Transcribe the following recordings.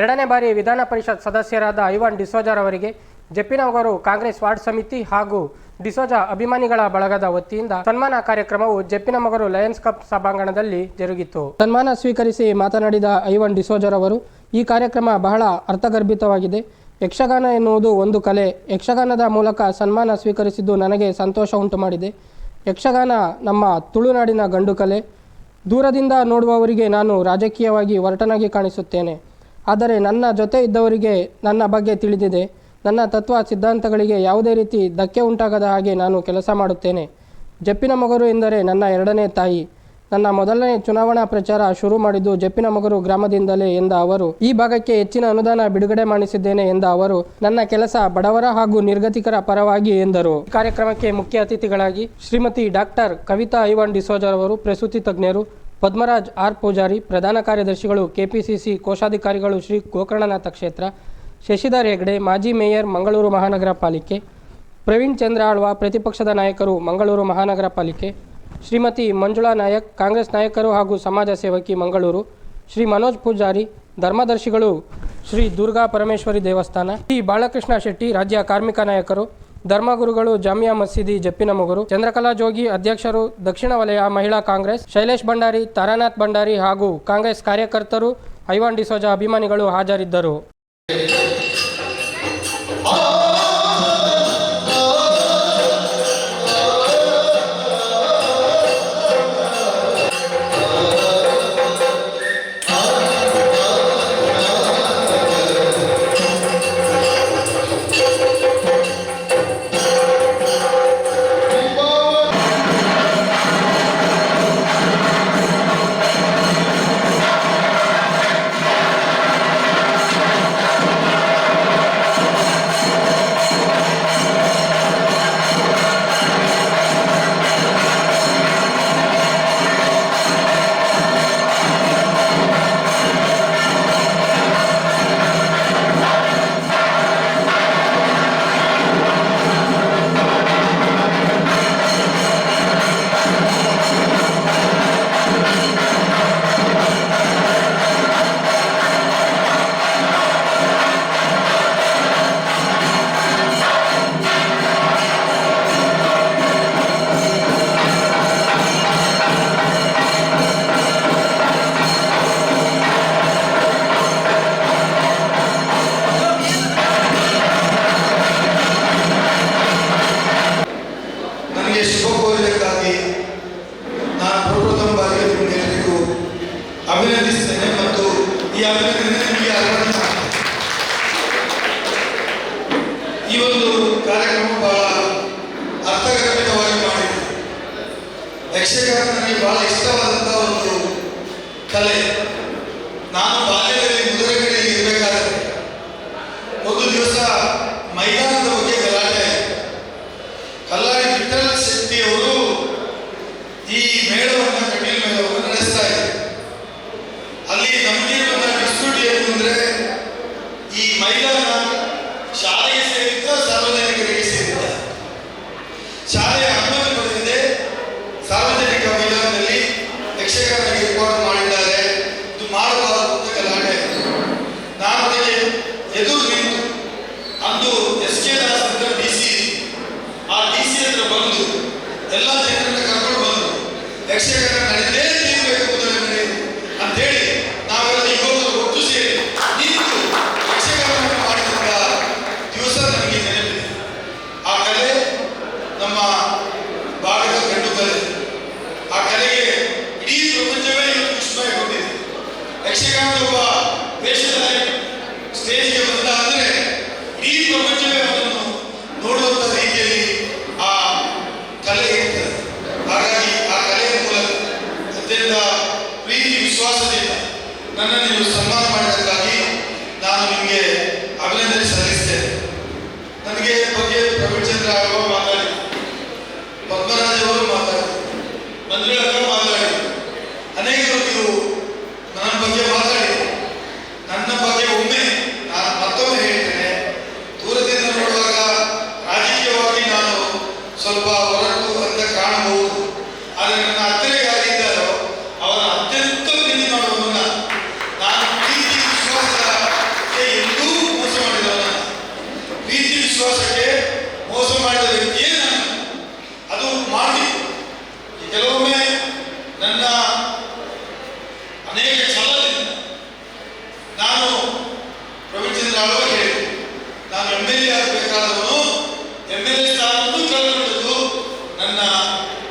ಎರಡನೇ ಬಾರಿ ವಿಧಾನ ಪರಿಷತ್ ಸದಸ್ಯರಾದ ಐವಾನ್ ಡಿಸೋಜರ್ ಅವರಿಗೆ ಜಪ್ಪಿನವರು ಕಾಂಗ್ರೆಸ್ ವಾರ್ಡ್ ಸಮಿತಿ ಹಾಗೂ ಡಿಸೋಜಾ ಅಭಿಮಾನಿಗಳ ಬಳಗದ ವತಿಯಿಂದ ಸನ್ಮಾನ ಕಾರ್ಯಕ್ರಮವು ಜಪ್ಪಿನಮಗರು ಲಯನ್ಸ್ ಕಪ್ ಸಭಾಂಗಣದಲ್ಲಿ ಜರುಗಿತು. ಸನ್ಮಾನ ಸ್ವೀಕರಿಸಿ ಮಾತನಾಡಿದ ಐವನ್ ಡಿಸೋಜರ್ ಅವರು, ಈ ಕಾರ್ಯಕ್ರಮ ಬಹಳ ಅರ್ಥಗರ್ಭಿತವಾಗಿದೆ. ಯಕ್ಷಗಾನ ಎನ್ನುವುದು ಒಂದು ಕಲೆ. ಯಕ್ಷಗಾನದ ಮೂಲಕ ಸನ್ಮಾನ ಸ್ವೀಕರಿಸಿದ್ದು ನನಗೆ ಸಂತೋಷ ಉಂಟು ಮಾಡಿದೆ ಯಕ್ಷಗಾನ ನಮ್ಮ ತುಳುನಾಡಿನ ಗಂಡು ಕಲೆ. ದೂರದಿಂದ ನೋಡುವವರಿಗೆ ನಾನು ರಾಜಕೀಯವಾಗಿ ಒರಟನಾಗಿ ಕಾಣಿಸುತ್ತೇನೆ. ಆದರೆ ನನ್ನ ಜೊತೆ ಇದ್ದವರಿಗೆ ನನ್ನ ಬಗ್ಗೆ ತಿಳಿದಿದೆ. ನನ್ನ ತತ್ವ ಸಿದ್ಧಾಂತಗಳಿಗೆ ಯಾವುದೇ ರೀತಿ ಧಕ್ಕೆ ಉಂಟಾಗದ ಹಾಗೆ ನಾನು ಕೆಲಸ ಮಾಡುತ್ತೇನೆ. ಜಪ್ಪಿನ ಮಗರು ಎಂದರೆ ನನ್ನ ಎರಡನೇ ತಾಯಿ. ನನ್ನ ಮೊದಲನೇ ಚುನಾವಣಾ ಪ್ರಚಾರ ಶುರು ಮಾಡಿದ್ದು ಜಪ್ಪಿನ ಮಗರು ಗ್ರಾಮದಿಂದಲೇ ಎಂದ ಅವರು. ಈ ಭಾಗಕ್ಕೆ ಹೆಚ್ಚಿನ ಅನುದಾನ ಬಿಡುಗಡೆ ಮಾಡಿಸಿದ್ದೇನೆ ಎಂದ ಅವರು. ನನ್ನ ಕೆಲಸ ಬಡವರ ಹಾಗೂ ನಿರ್ಗತಿಕರ ಪರವಾಗಿ ಎಂದರು. ಕಾರ್ಯಕ್ರಮಕ್ಕೆ ಮುಖ್ಯ ಅತಿಥಿಗಳಾಗಿ ಶ್ರೀಮತಿ ಡಾಕ್ಟರ್ ಕವಿತಾ ಐವಾನ್ ಡಿಸೋಜರ್ ಅವರು ಪ್ರಸೂತಿ ತಜ್ಞರು ಪದ್ಮರಾಜ್ ಆರ್ ಪೂಜಾರಿ, ಪ್ರಧಾನ ಕಾರ್ಯದರ್ಶಿಗಳು ಕೆಪಿಸಿಸಿ ಕೋಶಾಧಿಕಾರಿಗಳು ಶ್ರೀ ಗೋಕರ್ಣನಾಥ ಕ್ಷೇತ್ರ, ಶಶಿಧರ್ ಹೆಗ್ಡೆ, ಮಾಜಿ ಮೇಯರ್ ಮಂಗಳೂರು ಮಹಾನಗರ ಪಾಲಿಕೆ, ಪ್ರವೀಣ್ ಚಂದ್ರ ಆಳ್ವ, ಪ್ರತಿಪಕ್ಷದ ನಾಯಕರು ಮಂಗಳೂರು ಮಹಾನಗರ ಪಾಲಿಕೆ, ಶ್ರೀಮತಿ ಮಂಜುಳಾ ನಾಯಕ್, ಕಾಂಗ್ರೆಸ್ ನಾಯಕರು ಹಾಗೂ ಸಮಾಜ ಸೇವಕಿ ಮಂಗಳೂರು, ಶ್ರೀ ಮನೋಜ್ ಪೂಜಾರಿ, ಧರ್ಮದರ್ಶಿಗಳು ಶ್ರೀ ದುರ್ಗಾ ಪರಮೇಶ್ವರಿ ದೇವಸ್ಥಾನ, ಶ್ರೀ ಬಾಲಕೃಷ್ಣ ಶೆಟ್ಟಿ, ರಾಜ್ಯ ಕಾರ್ಮಿಕ ನಾಯಕರು ಧರ್ಮಗುರುಗಳು ಜಾಮಿಯಾ ಮಸೀದಿ ಜಪ್ಪಿನಮಗುರು ಚಂದ್ರಕಲಾ ಜೋಗಿ ಅಧ್ಯಕ್ಷರು, ದಕ್ಷಿಣ ವಲಯ ಮಹಿಳಾ ಕಾಂಗ್ರೆಸ್, ಶೈಲೇಶ್ ಭಂಡಾರಿ, ತಾರಾನಾಥ್ ಭಂಡಾರಿ ಹಾಗೂ ಕಾಂಗ್ರೆಸ್ ಕಾರ್ಯಕರ್ತರು, ಐವಾನ್ ಡಿಸೋಜಾ ಅಭಿಮಾನಿಗಳು ಹಾಜರಿದ್ದರು. ಈ ಒಂದು ಕಾರ್ಯಕ್ರಮ ಬಹಳ ಅರ್ಥಗರ್ಭಿತವಾಗಿ ಮಾಡಿದೆ. ಯಕ್ಷಗಾನ ನನಗೆ ಬಹಳ ಇಷ್ಟವಾದಂತಹ ಒಂದು ಕಲೆ. ನಾನು ಬಾಲ್ಯದಲ್ಲಿ ಮುದುರಗಡೆಯಲ್ಲಿ ಇರಬೇಕಾದ್ರೆ, ಒಂದು ದಿವಸ ಮೈದಾನದ యక్షగాన ఒక వేషధారి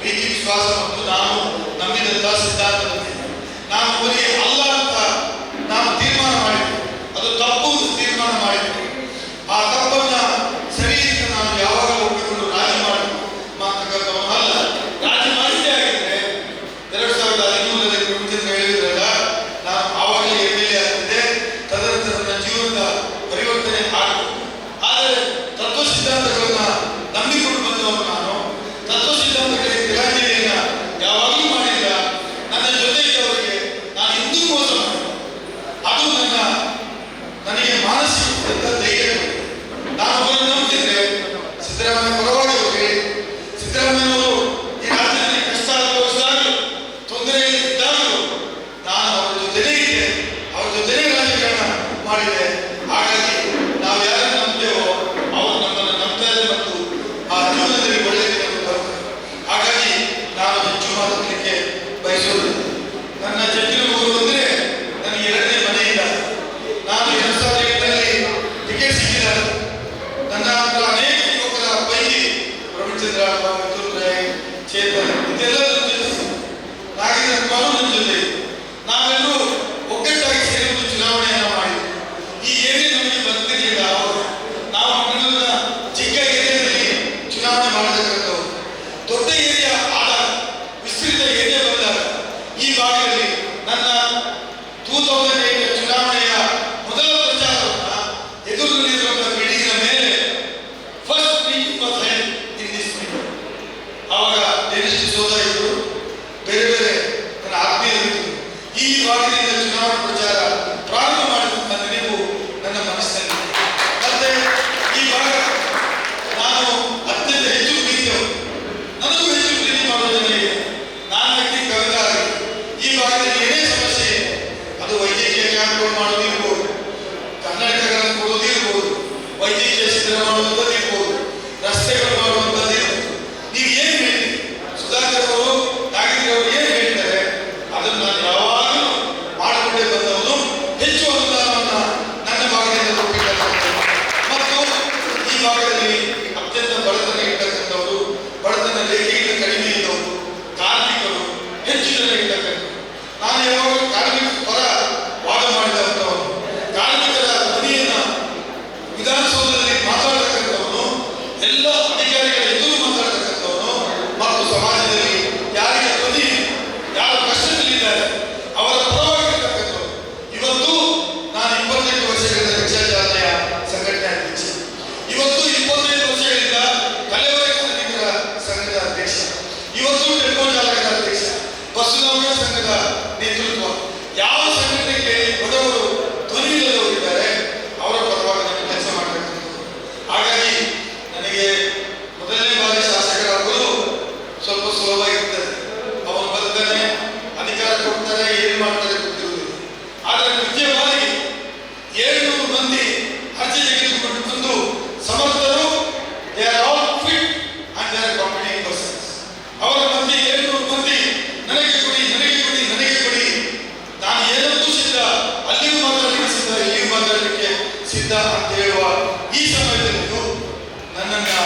பீச்சி சுவாசம் வந்து நாமும் நம்பினதுதான் சித்தாந்தம் நாம் ஒரே அல்லாத స్వామి నేను ప్రచారం. ಸಿದ್ಧ ಅಂತ ಹೇಳುವ ಈ ಸಮಯದಲ್ಲಿ ನನ್ನನ್ನು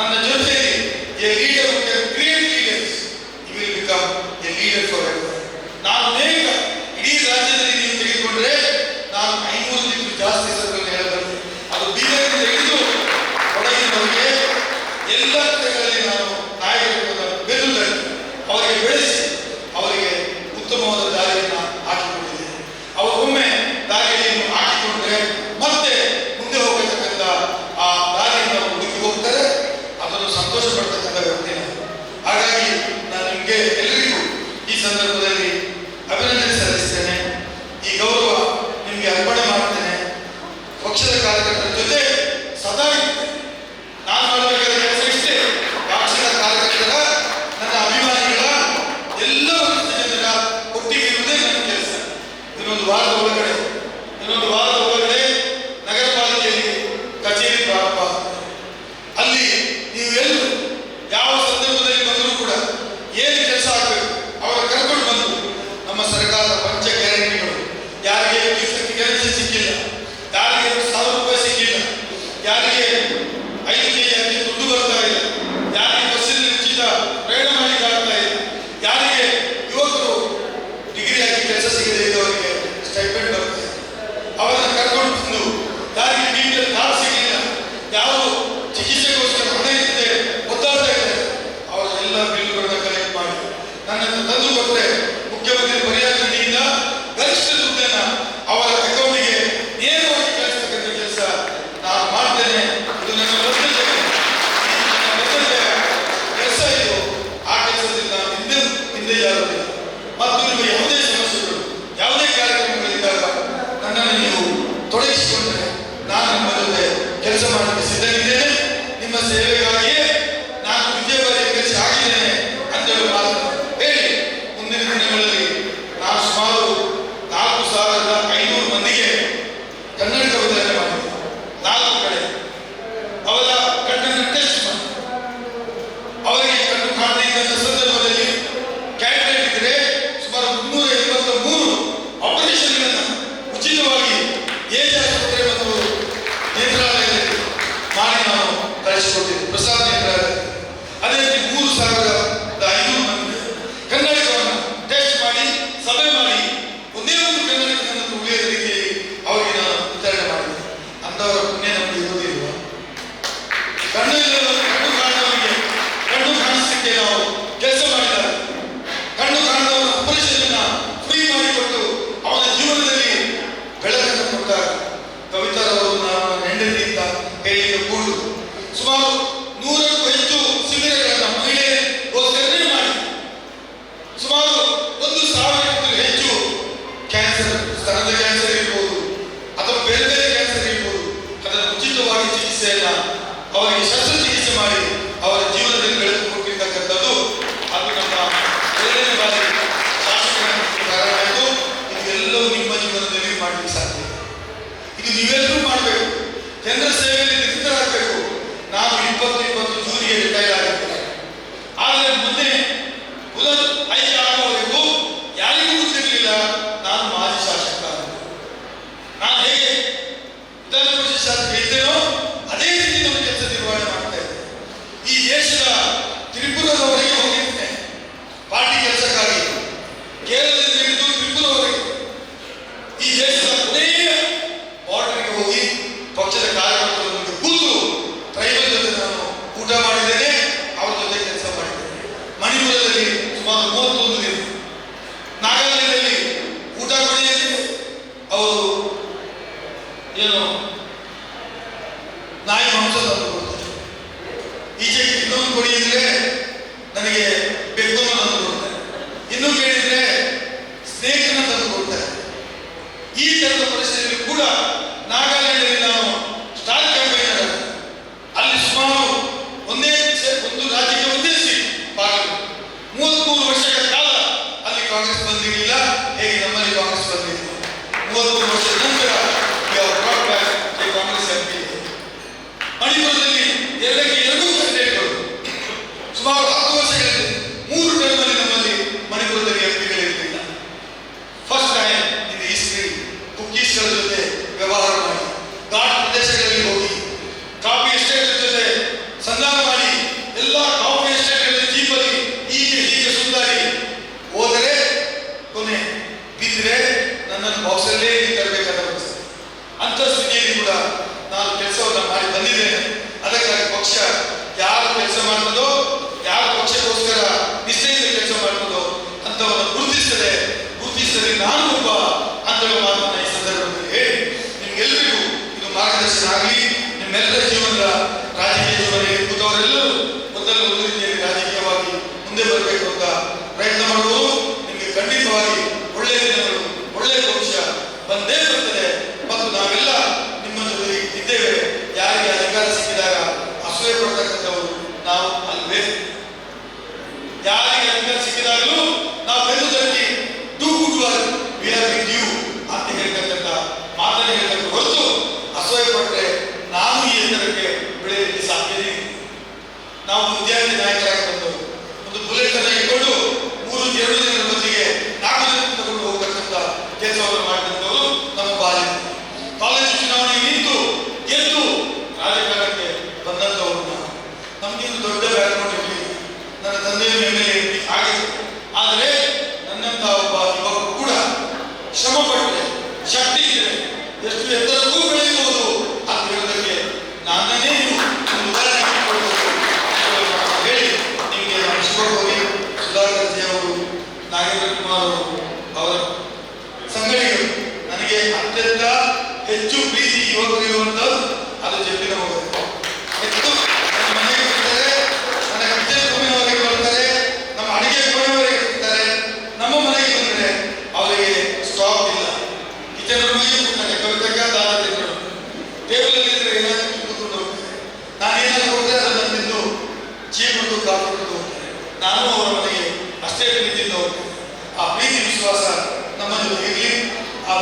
ನನ್ನ the a says, a leader who can create leaders, he will become a leader ನಾನು ಅನೇಕ ಇಡೀ ರಾಜ್ಯದಲ್ಲಿ ನೀವು ತೆಗೆದುಕೊಂಡ್ರೆ ನಾನು ಐನೂರು ಜನರು ಜಾಸ್ತಿ ಸರ್ಕಲ್ ಹೇಳಬಲ್ಲೆ. ಅದು ಬೀದರಿಂದ ಹಿಡಿದು ಕೊಡಗಿನವರಿಗೆ ಎಲ್ಲ ತೆಗೆದಲ್ಲಿ ನಾನು ನಾಯಕರು ಬೆನ್ನು ಅವರಿಗೆ ಬೆಳೆಸಿ. Vamos. 那种 ಎಲ್ಲಿ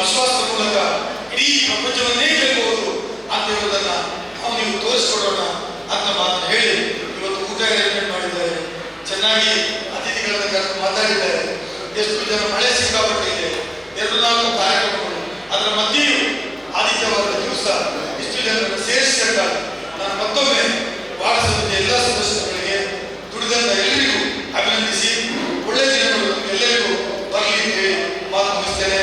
ವಿಶ್ವಾಸದ ಮೂಲಕ ಇಡೀ ಪ್ರಪಂಚವನ್ನೇ ಗೆಲ್ಲಬಹುದು ಅಂತ ಹೇಳುವುದನ್ನ ನಾವು ನೀವು ತೋರಿಸ್ಕೊಡೋಣ ಅಂತ ಮಾತನ್ನು ಹೇಳಿ ಇವತ್ತು ಊಟ ಅರೇಂಜ್ಮೆಂಟ್ ಮಾಡಿದ್ದಾರೆ. ಚೆನ್ನಾಗಿ ಅತಿಥಿಗಳನ್ನು ಕರೆದು ಮಾತಾಡಿದ್ದಾರೆ. ಎಷ್ಟು ಜನ ಮಳೆ ಸಿಕ್ಕಾಪಟ್ಟಿದೆ ಎರಡು ನಾಲ್ಕು ಕಾರ್ಯಕ್ರಮಗಳು. ಅದರ ಮಧ್ಯೆಯೂ ಆದಿತ್ಯವಾದ ದಿವಸ ಇಷ್ಟು ಜನರನ್ನು ಸೇರಿಸಿಕೊಂಡ ನಾನು ಮತ್ತೊಮ್ಮೆ ವಾರ್ಡ ಸಮಿತಿ ಎಲ್ಲ ಸದಸ್ಯರುಗಳಿಗೆ, ದುಡಿದಂತ ಎಲ್ಲರಿಗೂ ಅಭಿನಂದಿಸಿ ಒಳ್ಳೆಯ ದಿನಗಳು ಎಲ್ಲರಿಗೂ ಬರಲಿ ಮಾತು ಮುಗಿಸ್ತೇನೆ.